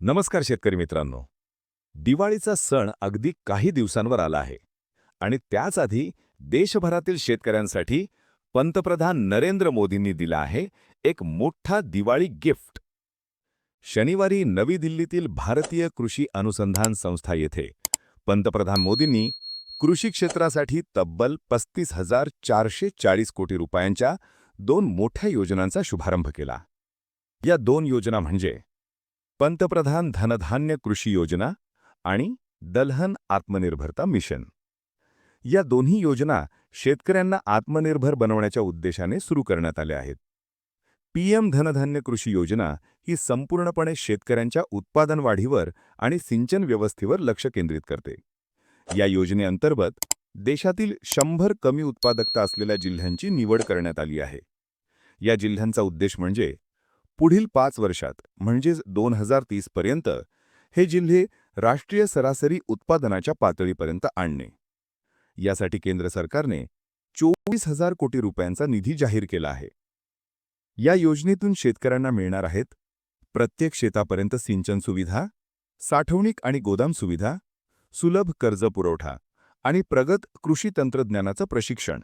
नमस्कार शेतकरी मित्रांनो. दिवाळीचा सण अगदी काही दिवसांवर आला आहे. आणि त्याच आधी देशभरातील शेतकऱ्यांसाठी पंतप्रधान नरेंद्र मोदींनी दिला आहे एक मोठा दिवाळी गिफ्ट. शनिवारी नवी दिल्लीतील भारतीय कृषी अनुसंधान संस्था येथे पंतप्रधान मोदींनी कृषी क्षेत्रासाठी तब्बल पस्तीस हजार चारशे चाळीस कोटी रुपयांच्या दोन मोठ्या योजनांचा शुभारंभ केला. या दोन योजना म्हणजे पंतप्रधान धनधान्य कृषी योजना आणि दलहन आत्मनिर्भरता मिशन. या दोन्ही योजना शेतकऱ्यांना आत्मनिर्भर बनवण्याच्या उद्देशाने सुरू करण्यात आल्या आहेत. पीएम धनधान्य कृषी योजना ही संपूर्णपणे शेतकऱ्यांच्या उत्पादन वाढीवर आणि सिंचन व्यवस्थेवर लक्ष केंद्रित करते. या योजनेअंतर्गत देशातील शंभर कमी उत्पादकता असलेल्या जिल्ह्यांची निवड करण्यात आली आहे. या जिल्ह्यांचा उद्देश म्हणजे पुढील पाच वर्षात म्हणजेच दोन हजार तीस पर्यंत हे जिल्हे राष्ट्रीय सरासरी उत्पादनाच्या पातळीपर्यंत आणणे. यासाठी केंद्र सरकारने चोवीस हजार कोटी रुपयांचा निधी जाहीर केला आहे. या योजनेतून शेतकऱ्यांना मिळणार आहेत प्रत्येक शेतापर्यंत सिंचन सुविधा साठवणीक आणि गोदाम सुविधा सुलभ कर्ज पुरवठा आणि प्रगत कृषी तंत्रज्ञानाचं प्रशिक्षण.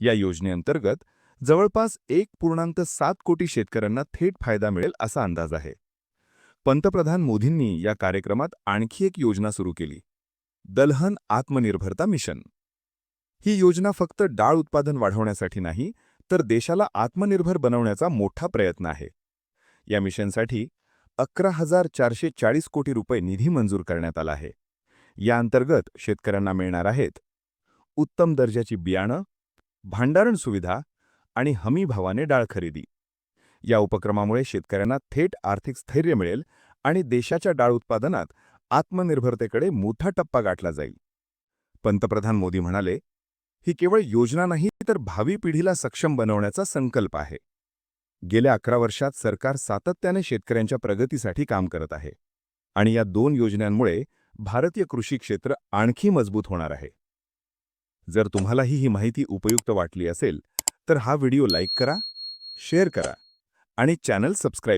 या योजनेअंतर्गत जवळपास एक पूर्णांक सात कोटी शेतकऱ्यांना थेट फायदा मिळेल असा अंदाज आहे. पंतप्रधान मोदींनी या कार्यक्रमात आणखी एक योजना सुरू केली. दलहन आत्मनिर्भरता मिशन. ही योजना फक्त डाळ उत्पादन वाढवण्यासाठी नाही तर देशाला आत्मनिर्भर बनवण्याचा मोठा प्रयत्न आहे. या मिशनसाठी अकरा हजार चारशे चाळीस कोटी रुपये निधी मंजूर करण्यात आला आहे. या अंतर्गत शेतकऱ्यांना मिळणार आहेत उत्तम दर्जाची बियाणं भांडारण सुविधा आणि हमी भावाने डाळ खरेदी. या उपक्रमामुळे शेतकऱ्यांना थेट आर्थिक स्थैर्य मिळेल आणि देशाच्या डाळ उत्पादनात आत्मनिर्भरतेकडे मोठा टप्पा गाठला जाईल. पंतप्रधान मोदी म्हणाले ही केवळ योजना नाही तर भावी पिढीला सक्षम बनवण्याचा संकल्प आहे. गेल्या अकरा वर्षात सरकार सातत्याने शेतकऱ्यांच्या प्रगतीसाठी काम करत आहे आणि या दोन योजनांमुळे भारतीय कृषी क्षेत्र आणखी मजबूत होणार आहे. जर तुम्हालाही ही माहिती उपयुक्त वाटली असेल तर हा व्हिडिओ लाईक करा शेअर करा आणि चॅनल सबस्क्राईब